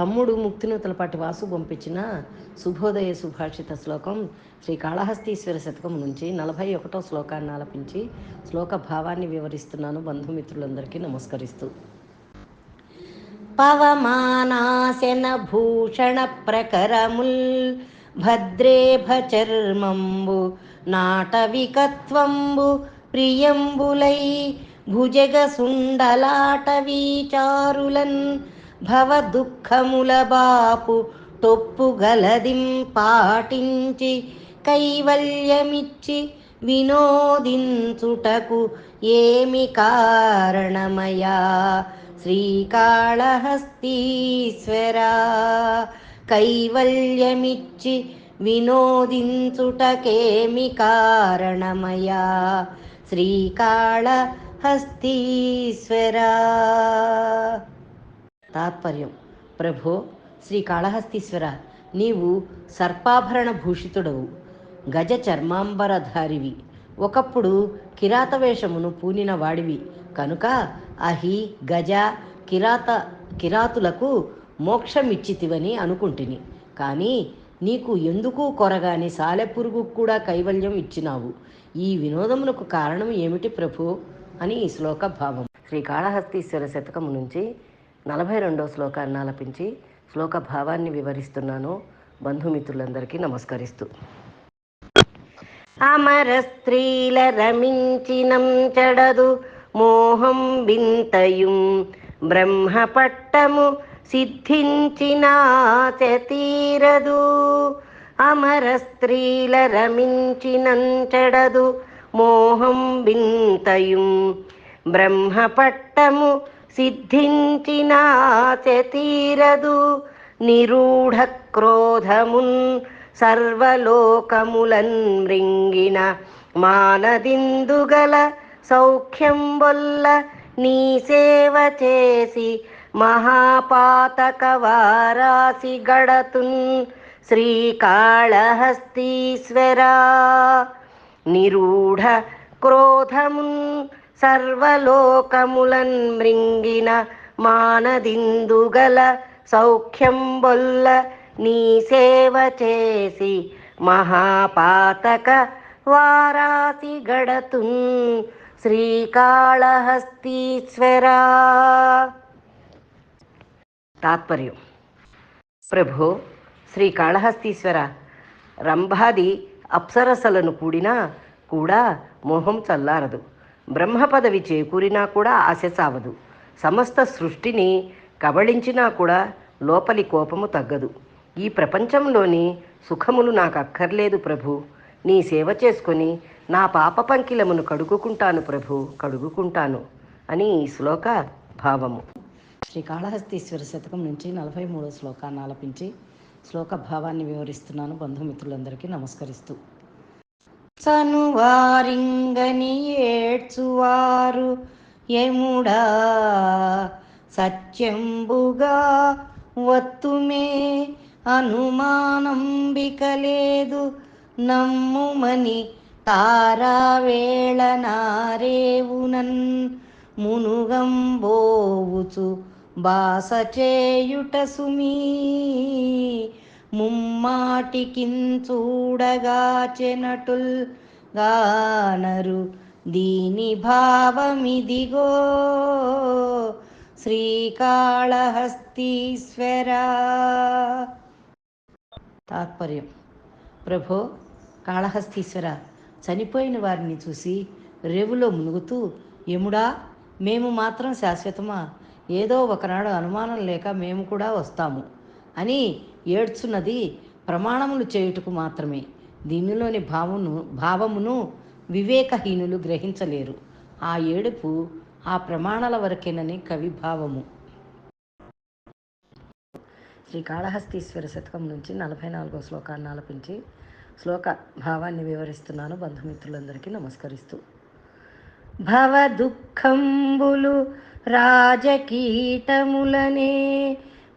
తమ్ముడు ముక్తినూతలపాటి వాసు పంపించిన శుభోదయ సుభాషిత శ్లోకం శ్రీ కాళహస్తీశ్వర శతకం నుంచి నలభై ఒకటో శ్లోకాన్ని ఆలపించి శ్లోక భావాన్ని వివరిస్తున్నాను. బంధుమిత్రులందరికీ నమస్కరిస్తూ. పవమానాశన భూషణ ప్రకరముల్ భద్రేభ చర్మంబు నాటవికత్వంబు ప్రియంబులై భుజగ సుండలాటవీచారులన్ భవ దుఃఖముల బాపు టొప్పు గలదిం పాటించి కైవల్యమిచ్చి వినోదించుటకు ఏమి కారణమయా? శ్రీకాళహస్తీశ్వరా కైవల్యమిచ్చి వినోదించుటకేమి కారణమయా? శ్రీకాళహస్తీశ్వరా తాత్పర్యం. ప్రభో శ్రీ కాళహస్తీశ్వర నీవు సర్పాభరణ భూషితుడవు. గజ చర్మాంబరధారివి. ఒకప్పుడు కిరాత వేషమును పూనిన వాడివి. కనుక అహి గజ కిరాత కిరాతులకు మోక్షమిచ్చితివని అనుకుంటుని. కానీ నీకు ఎందుకు కొరగాని సాలెపురుగు కూడా కైవల్యం ఇచ్చినావు? ఈ వినోదమునకు కారణం ఏమిటి ప్రభు? అని ఈ శ్లోక భావం శ్రీ కాళహస్తీశ్వర శతకము నుంచి నలభై రెండో శ్లోకాన్ని ఆలపించి శ్లోక భావాన్ని వివరిస్తున్నాను. బంధుమిత్రులందరికీ నమస్కరిస్తూ. అమర స్త్రీల రమించినం చెడదు మోహం వింతయుం బ్రహ్మ పట్టము సిద్ధించిన తీరదు అమర స్త్రీల రమించినం చెడదు మోహం వింతయుం బ్రహ్మపట్టము సిద్ధించినా తీరదు నిరూఢ క్రోధమున్ సర్వలోకములన్ మృంగిన మానదిందుగల సౌఖ్యం వల్ల నీ సేవ చేసి మహాపాతక వారాసి గడతున్ శ్రీకాళహస్తీశ్వరా. నిరూఢ క్రోధమున్ సర్వలోకములన్ మృంగిన మానదిందుగల సౌఖ్యం బొల్ల నీ సేవ చేసి మహాపాతక వారాసి గడతున్ శ్రీకాళహస్తీశ్వరా. తాత్పర్యం. ప్రభు శ్రీకాళహస్తీశ్వర రంభాది అప్సరసలను కూడినా కూడా మోహం చల్లారదు. బ్రహ్మ పదవి చేకూరినా కూడా ఆశ సావదు. సమస్త సృష్టిని కబళించినా కూడా లోపలి కోపము తగ్గదు. ఈ ప్రపంచంలోని సుఖములు నాకు అక్కర్లేదు ప్రభు. నీ సేవ చేసుకొని నా పాప పంకిలమును కడుగుకుంటాను ప్రభు కడుగుకుంటాను అని ఈ శ్లోక భావము. శ్రీకాళహస్తీశ్వర శతకం నుంచి నలభై మూడో శ్లోకాన్ని ఆలపించి శ్లోక భావాన్ని వివరిస్తున్నాను. బంధుమిత్రులందరికీ నమస్కరిస్తూ. సనువారింగని ఏడ్చువారు. యముడా సత్యంబుగా వత్తుమే. అనుమానంబిక లేదు నమ్ముమని తారావేళ నారేవునన్ మునుగంబోవుచు బాస చేయుట సుమీ. ముమ్మాటికించూడగా చెనటుల్ గానరు. దీని భావమిదిగో శ్రీకాళహస్తీశ్వరా. తాత్పర్యం. ప్రభో కాళహస్తీశ్వర చనిపోయిన వారిని చూసి రేవులో మునుగుతూ యముడా మేము మాత్రం శాశ్వతమా? ఏదో ఒకనాడు అనుమానం లేక మేము కూడా వస్తాము అని ఏడ్చున్నది ప్రమాణములు చేయుటకు మాత్రమే దీనిలోని భావమును భావమును వివేకహీనులు గ్రహించలేరు. ఆ ఏడుపు ఆ ప్రమాణాల వరకేనని కవి భావము. శ్రీ కాళహస్తీశ్వర శతకం నుంచి నలభై నాలుగో శ్లోకాన్ని ఆలపించి శ్లోక భావాన్ని వివరిస్తున్నాను. బంధుమిత్రులందరికీ నమస్కరిస్తూ. భవ దుఃఖంబులు రాజకీటములనే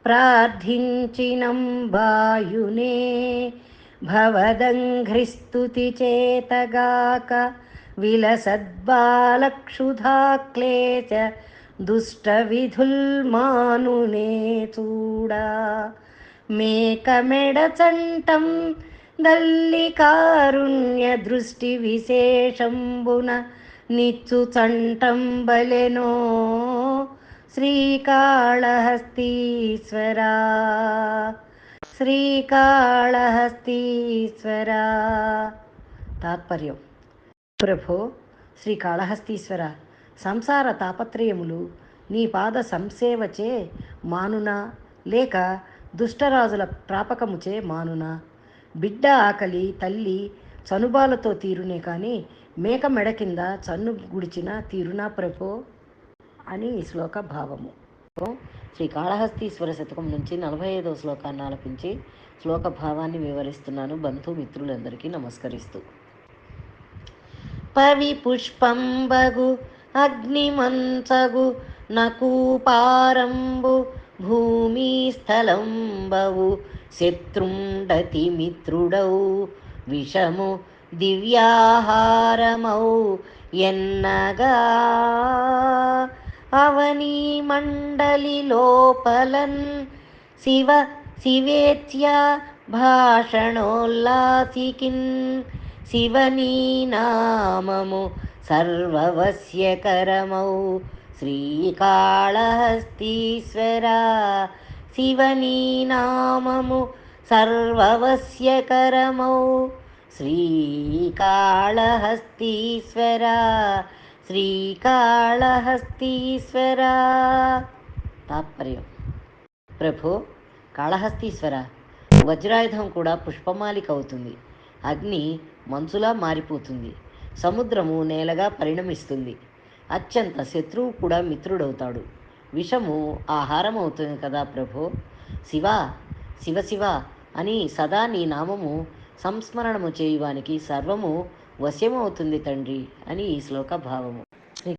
ప్రార్థించినం వాయునే భవదంఘ్రిస్తుతి చేతగాక విలసద్బాలక్షుధాక్లేచ దుష్టవిధుల్మానునే చూడా. మేకమెడచంటం మెడ చంటం దృష్టి విశేషంబున నిచ్చు బలెనో శ్రీకాళహస్తీశ్వరా. శ్రీకాళహస్తీశ్వరా. తాత్పర్యం. ప్రభో శ్రీకాళహస్తీశ్వర సంసార తాపత్రయములు నీ పాద సంసేవచే మానునా లేక దుష్టరాజుల ప్రాపకముచే మానునా. బిడ్డ ఆకలి తల్లి చనుబాలతో తీరునే కానీ మేక మెడ కింద చన్ను గుడిచిన తీరునా ప్రభో? అని ఈ శ్లోక భావము. శ్రీ కాళహస్తీశ్వర శతకం నుంచి నలభై ఐదవ శ్లోకాన్ని ఆలపించి శ్లోక భావాన్ని వివరిస్తున్నాను బంధు మిత్రులందరికీ నమస్కరిస్తూ. పవి పుష్పంబగు అగ్నిమంచగు నకూపారంబు భూమి స్థలంబవు శత్రుండతి మిత్రుడౌ విషము దివ్యాహారమౌ ఎన్నగా पवनीमण्डलिलोपलन् शिव शिवेत्या भाषणोल्लासिकिन्। शिवनीनाममु शिवनी सर्ववस्य करमौ श्रीकाळहस्तीश्वरा। शिवनीनाममु नाम सर्ववस्य करमौ श्रीकाळहस्तीश्वरा। శ్రీకాళహస్తీశ్వరా. తాత్పర్యం. ప్రభు కాళహస్తీశ్వర. వజ్రాయుధం కూడా పుష్పమాలిక అవుతుంది అగ్ని మంచులా మారిపోతుంది. సముద్రము నేలగా పరిణమిస్తుంది. అత్యంత శత్రువు కూడా మిత్రుడవుతాడు. విషము ఆహారం అవుతుంది కదా ప్రభు? శివ శివ శివ అని సదా నీ నామము సంస్మరణము చేయువానికి సర్వము వశ్యమవుతుంది తండ్రి అని ఈ శ్లోక భావము.